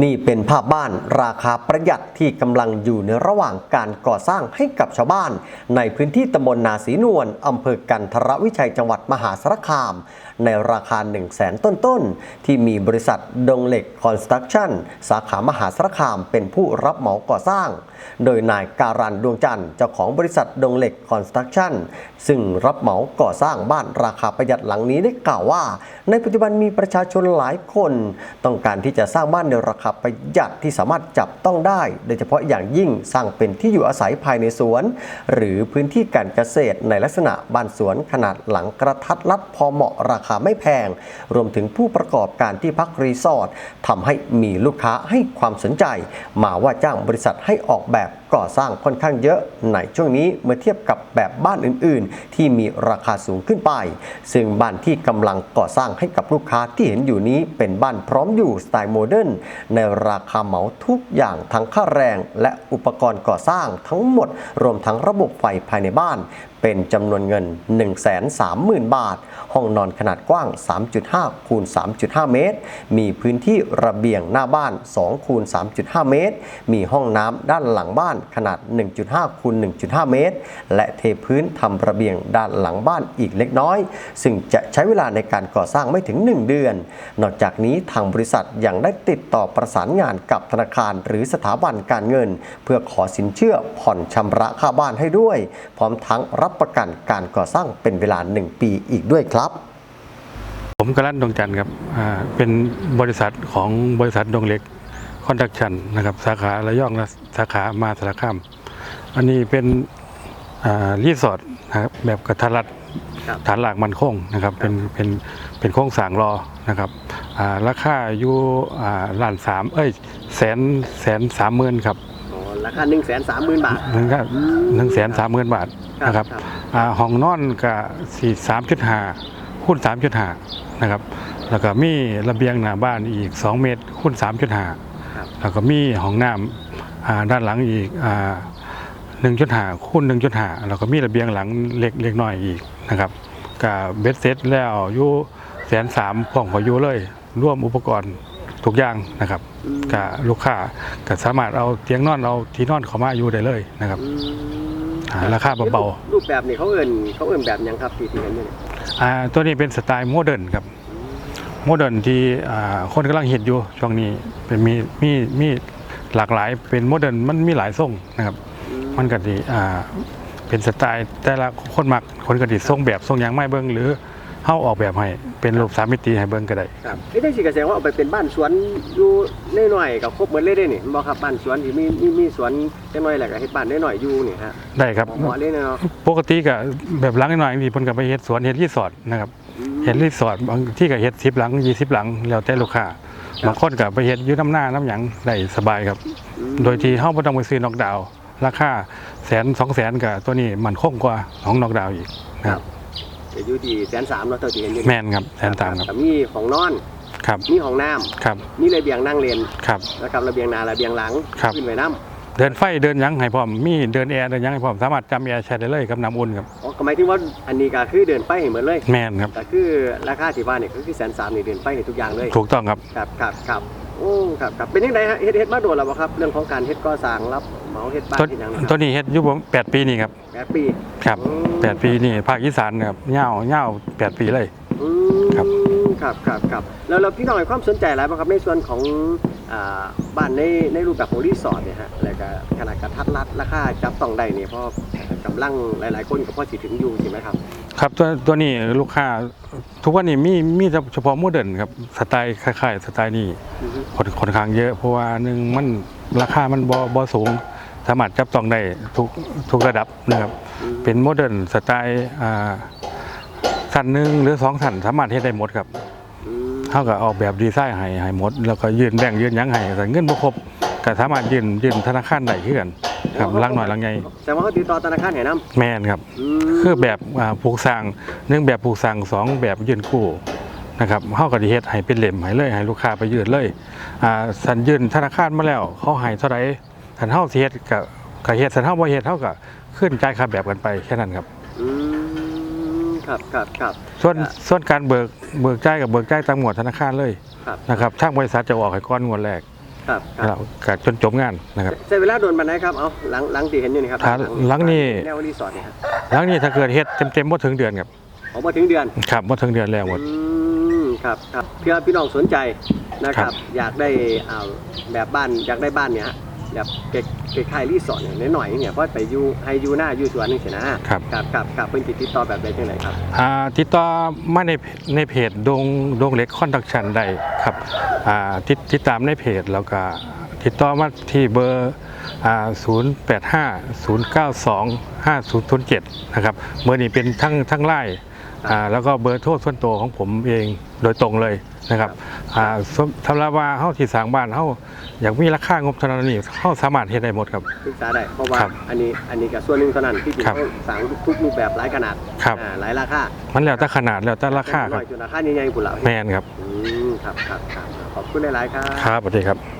นี่เป็นภาพบ้านราคาประหยัดที่กำลังอยู่ในระหว่างการก่อสร้างให้กับชาวบ้าน ในพื้นที่ตำบลนาศีนวลอำเภอกันทรวิชัยจังหวัดมหาสารคาม ในราคา 1 0 0 0 0แสนต้นๆ ที่มีบริษัทดงเหล็กคอนสตรักชั่นสาขามหาสารคามเป็นผู้รับเหมาก่อสร้าง โดยนายการันดวงจันทร์เจ้าของบริษัทดงเหล็กคอนสตรักชั่นซึ่งรับเหมาก่อสร้างบ้านราคาประหยัดหลังนี้ได้กล่าวว่า ในปัจจุบันมีประชาชนหลายคน ต้องการที่จะสร้างบ้านในราคาประหยัดที่สามารถจับต้องได้ โดยเฉพาะอย่างยิ่งสร้างเป็นที่อยู่อาศัยภายในสวน หรือพื้นที่การเกษตรในลักษณะบ้านสวนขนาดหลังกระทัดรัดพอเหมาะราคาไม่แพง รวมถึงผู้ประกอบการที่พักรีสอร์ททำให้มีลูกค้าให้ความสนใจ มาว่าจ้างบริษัทให้ออกแบบ ก่อสร้างค่อนข้างเยอะในช่วงนี้เมื่อเทียบกับแบบบ้านอื่น ๆ ที่มีราคาสูงขึ้นไป ซึ่งบ้านที่กำลังก่อสร้างให้กับลูกค้าที่เห็นอยู่นี้เป็นบ้านพร้อมอยู่สไตล์โมเดิร์นในราคาเหมาทุกอย่างทั้งค่าแรง และอุปกรณ์ก่อสร้างทั้งหมด รวมทั้งระบบไฟภายในบ้าน เป็นจำนวนเงิน 130,000 บาท ห้องนอนขนาดกว้าง 3.5 คูณ 3.5 เมตร มีพื้นที่ระเบียงหน้าบ้าน 2 คูณ 3.5 เมตร มีห้องน้ำด้านหลังบ้านขนาด 1.5 คูณ 1.5 เมตร และเทพื้นทำระเบียงด้านหลังบ้านอีกเล็กน้อย ซึ่งจะใช้เวลาในการก่อสร้างไม่ถึง 1 เดือน นอกจากนี้ทางบริษัทยังได้ติดต่อประสานงานกับธนาคารหรือสถาบันการเงิน เพื่อขอสินเชื่อผ่อนชำระค่าบ้านให้ด้วย พร้อมทั้งรับประกันการก่อสร้างเป็นเวลา 1 ปีอีกด้วยครับ ผมกรันดวงจันทร์ครับเป็นบริษัทของบริษัทดงเล็กคอนดักชันนะครับสาขาระยองและสาขามาสารคาม อันนี้เป็นรีสอร์ทนะครับแบบกระทัดรัดครับฐานหลักมันคงนะครับเป็นเป็นเป็นโค้งสร้างรอนะครับราคาอยู่ล้านสามเอ้ยแสนแสนสามหมื่นครับ ราคา1 3 0 0 0 0บาทหนึ่งก็หนึ่งแสนสามหมื่นบาทนะครับครับอ่าห้องนอนก็สี่สามจุดห้าคูณสามจุดห้านะครับ แล้วก็มีระเบียงหน้าบ้านอีก2เมตรคูณสามจุดห้าครับแล้วก็มีห้องน้ำอ่าด้านหลังอีกอ่าหนึ่งจุดห้าคูณหนึ่งจุดห้าแล้วก็มีระเบียงหลังเล็กเล็กน้อยอีกนะครับกับเบ็ดเซ็ตแล้วอยู่แสนสามพร้อมกับอยู่เลยร่วมอุปกรณ์ ทุกอย่างนะครับกับลูกค้าก็สามารถเอาเตียงนอนเอาที่นอนเข้ามาอยู่ได้เลยนะครับอ่าราคาเบารูปแบบนี้เขาเอิ่นเขาเอิ่นแบบหยังครับที่ที่เห็นอยู่เนี่ยๆอ่าตัวนี้เป็นสไตล์โมเดิร์นครับโมเดิร์นที่อ่าคนกำลังเห็นอยู่ช่วงนี้เป็นมีมีมีหลากหลายเป็นโมเดิร์นมันมีหลายทรงนะครับมันก็ดีอ่าเป็นสไตล์แต่ละคนมักคนก็ดีทรงแบบทรงหยังไม่เบิ่งหรือ เฮาออกแบบให้เป็นรูปสามมิติให้เบิ่งก็ได้ครับไอ้ได้สิกระแสว่าเอาไปเป็นบ้านสวนอยู่น้อยๆกับครบหมดเลยได้นี่บ่ครับบ้านสวนที่มีมีมีสวนจังน้อยแหละก็เฮ็ดบ้านน้อยๆอยู่นี่ฮะได้ครับ เหมาะเลยเนาะปกติก็แบบหลังหน่อยๆนี่เพิ่นก็ไปเฮ็ดสวนเฮ็ดรีสอร์ทนะครับเห็นรีสอร์ทบางที่ก็เฮ็ดสิบหลังยี่สิบหลังแล้วแต่ลูกค้าบางคนก็ไปเฮ็ดอยู่น้ำหน้าน้ำหยังได้สบายครับ โดยที่เฮาบ่ต้องไปซื้อนอกดาวน์ราคาแสนสองแสนกับตัวนี้มันคงกว่าของนอกดาวน์อีกนะครับ จะอยู่ที่แสนสามเนาะเท่าที่เห็นอยู่แม่นครับแสนตามครับ แต่มีของนอน ครับ มีห้องน้ำครับมีระเบียงนั่งเล่นครับ นะครับระเบียงหน้าระเบียงหลังครับ ขึ้นไว้น้เดินไฟเดินหยังให้พร้อม มีเดินแอร์เดินหยังให้พร้อม สามารถจำแอร์ใช้ได้เลยกับน้ำอุ่นครับำอ๋อก็หมายถึงว่าอันนี้ก็คือเดินไปให้เหมือนเลยแม่นครับ แต่คือราคาที่ว่าเนี่ยก็คือแสนสามนี่เดินไปให้ทุกอย่างเลย ถูกต้องครับ ครับครับครับโอ้ครับครับเป็นยังไงฮะเฮ็ดเฮ็ดมาโดนแล้วบ่ครับ เรื่องของการเฮ็ดก่อสร้างรับ เหมาเฮ็ดบ้านตัวเฮ็ดหยังตัวนี้เฮ็ดอยู่ผมแปดปีนี่ครับแปดปีครับอืมแปดปีนี่ภาคอีสานครับยาวยาวแปดปีเลย อืมครับ ครับครับครับแล้วแล้วพี่น้องให้ความสนใจอะไรบ้างครับในส่วนของอ่าบ้านในในรูปแบบของรีสอร์ทเนี่ยฮะแล้วก็ขนาดกระทัดรัดราคาจับต้องได้เนี่ยเพราะกำลังหลาย ๆ คนก็พอสิถึงอยู่ใช่ไหมครับ ครับตัวตัวนี้ลูกค้าทุกวันนี้มีมีเฉพาะโมเดิร์นครับสไตล์คล้ายๆสไตล์นี้ อือฮึ ค่อนค่อนข้างเยอะเพราะว่าหนึ่งมันราคามันบ่บ่สูง สามารถจับต้องได้ทุกทุกระดับนะครับอืมเป็นโมเดิร์นสไตล์อ่าสั้นหนึ่งหรือสองสั้นสามารถเฮ็ดได้หมดครับอืมเท่ากับออกแบบดีไซน์ให้ให้หมด แล้วก็ยื่นแบ่งยื่นหยังให้แต่เงินบ่ครบก็สามารถยื่นยื่นธนาคารได้คือกันครับลังหน่อยลังใหญ่แต่ว่าเขาติดต่อธนาคารให้นำแม่นครับคือแบบอ่าผูกสร้างหนึ่งแบบผูกสร้างสองแบบยื่นกู้นะครับเฮาก็สิเฮ็ดให้เป็นเล่มให้เลยให้ลูกค้าไปยื่นเลยอ่าสันยื่นธนาคารมาแล้วเขาให้เท่าใด สันเฮาสิเฮ็ดก็ก็เฮ็ดสันเฮาบ่เฮ็ดเฮาก็ขึ้นจ่ายค่าแบบกันไปแค่นั้นครับอืมครับครับครับส่วนส่วนการเบิกเบิกจ่ายกับเบิกจ่ายตามหมวดธนาคารเลยครับนะครับทางบริษัทจะออกให้ก้อนงวดแรกครับคแล้รับวก็จนจบงานนะครับใช้เวลาโดนบันไดครับเอาหลังหลังที่เห็นอยู่นี่ครับถ้าหลังนี่แนวรีสอร์ทเนี่ยครับหลังนี้ถ้าเกิดเฮ็ดเต็มๆบ่ถึงเดือนครับออกมาถึงเดือนครับบ่ถึงเดือนแล้วหมดอืมครับครับเพื่อพี่น้องสนใจนะคครัรับบอยากได้อ่าแบบบ้านอยากได้บ้านเนี่ยฮะ แบบเก๊กคล้ายๆรีสอร์ทเนี่ยหน่อยๆเนี่ยเพราะไปอยู่ให้อยู่หน้าอยู่สวนนึงเสียนะครับครับครับครับเพิ่นสิติดต่อแบบใดจังไดครับอ่าติดต่อมาในในเพจดงดงเล็กคอนดักชันได้ครับอ่าติดติดตามในเพจแล้วก็ติดต่อมาที่เบอร์อ่า0850925007 นะครับเบอร์นี้เป็นทั้งทั้งไล่อ่า แล้วก็เบอร์โทรส่วนตัวของผมเองโดยตรงเลยนะครับอ่าสำสำหรับว่าเฮาที่สร้างบ้านเฮาอยากมีราคางบเท่านั้นนี่เฮาสามารถเฮ็ดได้หมดครับศึกษาได้เพราะว่าครับอันนี้อันนี้ก็ส่วนหนึ่งเท่านั้นที่จริงครับเขาสั่งทุกรูปแบบหลายขนาดครับอ่าหลายราคา มันแล้วแต่ขนาดแล้วแต่ราคาคน้รัอบยจนราคาใหญ่ๆพุ่นละแม่นครับอืมครับครับครับขอบคุณหลายๆครับครับสวัสดีครับ